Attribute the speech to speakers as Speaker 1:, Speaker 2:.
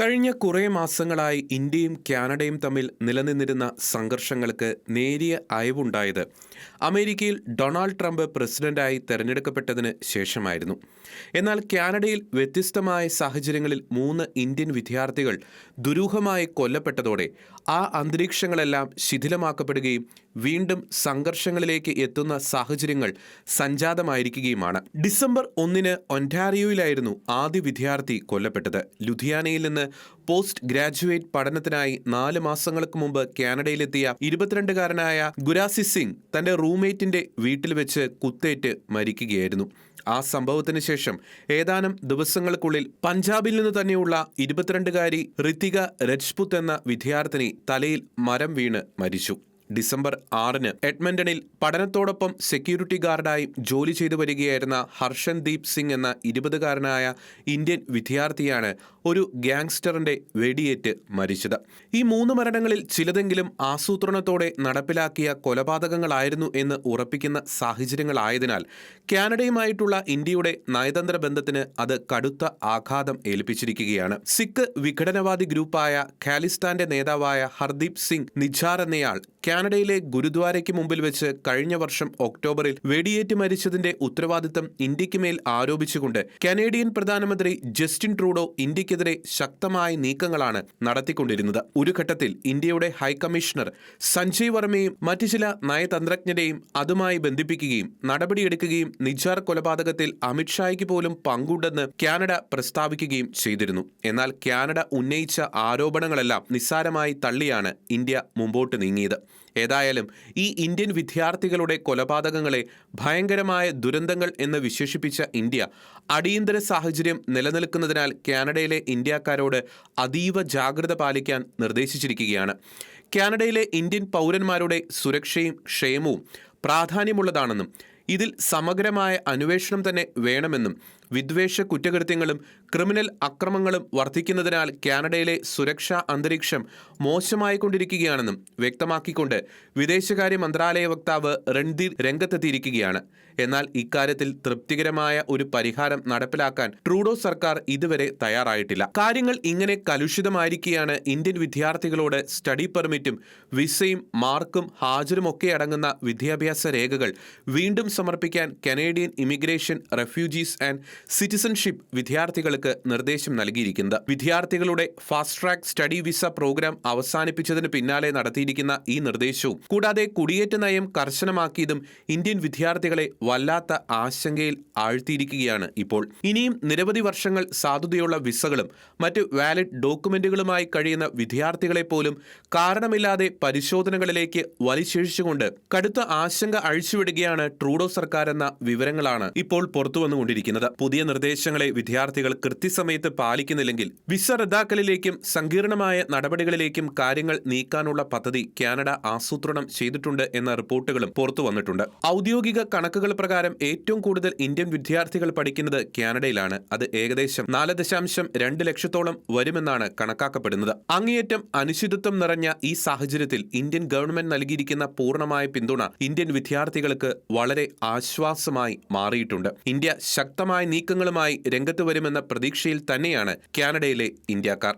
Speaker 1: കഴിഞ്ഞ കുറേ മാസങ്ങളായി ഇന്ത്യയും കാനഡയും തമ്മിൽ നിലനിന്നിരുന്ന സംഘർഷങ്ങൾക്ക് നേരിയ അയവുണ്ടായത് അമേരിക്കയിൽ ഡൊണാൾഡ് ട്രംപ് പ്രസിഡന്റായി തെരഞ്ഞെടുക്കപ്പെട്ടതിന് ശേഷമായിരുന്നു. എന്നാൽ കാനഡയിൽ വ്യത്യസ്തമായ സാഹചര്യങ്ങളിൽ മൂന്ന് ഇന്ത്യൻ വിദ്യാർത്ഥികൾ ദുരൂഹമായി കൊല്ലപ്പെട്ടതോടെ ആ അന്തരീക്ഷങ്ങളെല്ലാം ശിഥിലമാക്കപ്പെടുകയും വീണ്ടും സംഘർഷങ്ങളിലേക്ക് എത്തുന്ന സാഹചര്യങ്ങൾ സംജാതമായിരിക്കുകയുമാണ്. ഡിസംബർ ഒന്നിന് ഒന്റാരിയോയിലായിരുന്നു ആദ്യ വിദ്യാർത്ഥി കൊല്ലപ്പെട്ടത്. ലുധിയാനയിൽ നിന്ന് പോസ്റ്റ് ഗ്രാജുവേറ്റ് പഠനത്തിനായി നാല് മാസങ്ങൾക്ക് മുമ്പ് കാനഡയിലെത്തിയ ഇരുപത്തിരണ്ടുകാരനായ ഗുരാസി സിംഗ് തന്റെ റൂംമേറ്റിന്റെ വീട്ടിൽ വെച്ച് കുത്തേറ്റ് മരിക്കുകയായിരുന്നു. ആ സംഭവത്തിന് ശേഷം ഏതാനും ദിവസങ്ങൾക്കുള്ളിൽ പഞ്ചാബിൽ നിന്ന് തന്നെയുള്ള ഇരുപത്തിരണ്ടുകാരി ഋതിക രജ്പുത്ത് എന്ന വിദ്യാർത്ഥിനി തലയിൽ മരം വീണ് മരിച്ചു. ഡിസംബർ ആറിന് എഡ്മണ്ടണിൽ പഠനത്തോടൊപ്പം സെക്യൂരിറ്റി ഗാർഡായി ജോലി ചെയ്തു വരികയായിരുന്ന ഹർഷൻദീപ് സിംഗ് എന്ന ഇരുപതുകാരനായ ഇന്ത്യൻ വിദ്യാർത്ഥിയാണ് ഒരു ഗ്യാങ്സ്റ്ററിന്റെ വെടിയേറ്റ് മരിച്ചത്. ഈ മൂന്ന് മരണങ്ങളിൽ ചിലതെങ്കിലും ആസൂത്രണത്തോടെ നടപ്പിലാക്കിയ കൊലപാതകങ്ങളായിരുന്നു എന്ന് ഉറപ്പിക്കുന്ന സാഹചര്യങ്ങളായതിനാൽ കാനഡയുമായിട്ടുള്ള ഇന്ത്യയുടെ നയതന്ത്ര ബന്ധത്തിന് അത് കടുത്ത ആഘാതം ഏൽപ്പിച്ചിരിക്കുകയാണ്. സിഖ് വിഘടനവാദി ഗ്രൂപ്പായ ഖാലിസ്ഥാന്റെ നേതാവായ ഹർദീപ് സിംഗ് നിജാർ എന്നയാൾ കാനഡയിലെ ഗുരുദ്വാരയ്ക്ക് മുമ്പിൽ വെച്ച് കഴിഞ്ഞ വർഷം ഒക്ടോബറിൽ വെടിയേറ്റ് മരിച്ചതിന്റെ ഉത്തരവാദിത്തം ഇന്ത്യയ്ക്ക് മേൽ ആരോപിച്ചുകൊണ്ട് കനേഡിയൻ പ്രധാനമന്ത്രി ജസ്റ്റിൻ ട്രൂഡോ ഇന്ത്യക്കെതിരെ ശക്തമായ നീക്കങ്ങളാണ് നടത്തിക്കൊണ്ടിരുന്നത്. ഒരു ഘട്ടത്തിൽ ഇന്ത്യയുടെ ഹൈക്കമ്മീഷണർ സഞ്ജയ് വർമ്മയും മറ്റ് ചില നയതന്ത്രജ്ഞരെയും അതുമായി ബന്ധിപ്പിക്കുകയും നടപടിയെടുക്കുകയും നിജാർ കൊലപാതകത്തിൽ അമിത്ഷായ്ക്ക് പോലും പങ്കുണ്ടെന്ന് കാനഡ പ്രസ്താവിക്കുകയും ചെയ്തിരുന്നു. എന്നാൽ കാനഡ ഉന്നയിച്ച ആരോപണങ്ങളെല്ലാം നിസ്സാരമായി തള്ളിയാണ് ഇന്ത്യ മുമ്പോട്ട് നീങ്ങിയത്. ഏതായാലും ഈ ഇന്ത്യൻ വിദ്യാർത്ഥികളുടെ കൊലപാതകങ്ങളെ ഭയങ്കരമായ ദുരന്തങ്ങൾ എന്ന് വിശേഷിപ്പിച്ച ഇന്ത്യ അടിയന്തര സാഹചര്യം നിലനിൽക്കുന്നതിനാൽ കാനഡയിലെ ഇന്ത്യക്കാരോട് അതീവ ജാഗ്രത പാലിക്കാൻ നിർദ്ദേശിച്ചിരിക്കുകയാണ്. കാനഡയിലെ ഇന്ത്യൻ പൗരന്മാരുടെ സുരക്ഷയും ക്ഷേമവും പ്രാധാന്യമുള്ളതാണെന്നും ഇതിൽ സമഗ്രമായ അന്വേഷണം തന്നെ വേണമെന്നും വിദ്വേഷ കുറ്റകൃത്യങ്ങളും ക്രിമിനൽ അക്രമങ്ങളും വർദ്ധിക്കുന്നതിനാൽ കാനഡയിലെ സുരക്ഷാ അന്തരീക്ഷം മോശമായിക്കൊണ്ടിരിക്കുകയാണെന്നും വ്യക്തമാക്കിക്കൊണ്ട് വിദേശകാര്യ മന്ത്രാലയ വക്താവ് രൺദീർ രംഗത്തെത്തിയിരിക്കുകയാണ്. എന്നാൽ ഇക്കാര്യത്തിൽ തൃപ്തികരമായ ഒരു പരിഹാരം നടപ്പിലാക്കാൻ ട്രൂഡോ സർക്കാർ ഇതുവരെ തയ്യാറായിട്ടില്ല. കാര്യങ്ങൾ ഇങ്ങനെ കലുഷിതമായിരിക്കെയാണ് ഇന്ത്യൻ വിദ്യാർത്ഥികളോട് സ്റ്റഡി പെർമിറ്റും വിസയും മാർക്കും ഹാജരും ഒക്കെ അടങ്ങുന്ന വിദ്യാഭ്യാസ രേഖകൾ വീണ്ടും സമർപ്പിക്കാൻ Canadian immigration refugees and citizenship വിദ്യാർത്ഥികൾക്ക് നിർദ്ദേശം നൽകിയിരിക്കുന്നത്. വിദ്യാർത്ഥികളുടെ fast track study visa programme അവസാനിപ്പിച്ചതിന് പിന്നാലെ നടത്തിയിരിക്കുന്ന ഈ നിർദ്ദേശവും കൂടാതെ കുടിയേറ്റ നയം കർശനമാക്കിയതും ഇന്ത്യൻ വിദ്യാർത്ഥികളെ വല്ലാത്ത ആശങ്കയിൽ ആഴ്ത്തിയിരിക്കുകയാണ് ഇപ്പോൾ. ഇനിയും നിരവധി വർഷങ്ങൾ സാധുതയുള്ള വിസകളും മറ്റ് വാലിഡ് ഡോക്യുമെന്റുകളുമായി കഴിയുന്ന വിദ്യാർത്ഥികളെ പോലും കാരണമില്ലാതെ പരിശോധനകളിലേക്ക് വലിച്ചഴിച്ചുകൊണ്ട് കടുത്ത ആശങ്ക അഴിച്ചുവിടുകയാണ് ട്രൂഡോ സർക്കാർ എന്ന വിവരങ്ങളാണ് ഇപ്പോൾ പുറത്തു വന്നുകൊണ്ടിരിക്കുന്നത് പുതിയ നിർദ്ദേശങ്ങളെ വിദ്യാർത്ഥികൾ കൃത്യസമയത്ത് പാലിക്കുന്നില്ലെങ്കിൽ വിസ റദ്ദാക്കലിലേക്കും സങ്കീർണമായ നടപടികളിലേക്കും കാര്യങ്ങൾ നീക്കാനുള്ള പദ്ധതി കാനഡ ആസൂത്രണം ചെയ്തിട്ടുണ്ട് എന്ന റിപ്പോർട്ടുകളും പുറത്തു വന്നിട്ടുണ്ട്. ഔദ്യോഗിക കണക്കുകൾ പ്രകാരം ഏറ്റവും കൂടുതൽ ഇന്ത്യൻ വിദ്യാർത്ഥികൾ പഠിക്കുന്നത് കാനഡയിലാണ്. അത് ഏകദേശം നാല് ദശാംശം രണ്ട് ലക്ഷത്തോളം വരുമെന്നാണ് കണക്കാക്കപ്പെടുന്നത്. അങ്ങേയറ്റം അനിശ്ചിതത്വം നിറഞ്ഞ ഈ സാഹചര്യത്തിൽ ഇന്ത്യൻ ഗവൺമെന്റ് നൽകിയിരിക്കുന്ന പൂർണമായ പിന്തുണ ഇന്ത്യൻ വിദ്യാർത്ഥികൾക്ക് വളരെ ആശ്വാസമായി മാറിയിട്ടുണ്ട്. ഇന്ത്യ ശക്തമായ നീക്കങ്ങളുമായി രംഗത്ത് വരുമെന്ന പ്രതീക്ഷയിൽ തന്നെയാണ് കാനഡയിലെ ഇന്ത്യക്കാർ.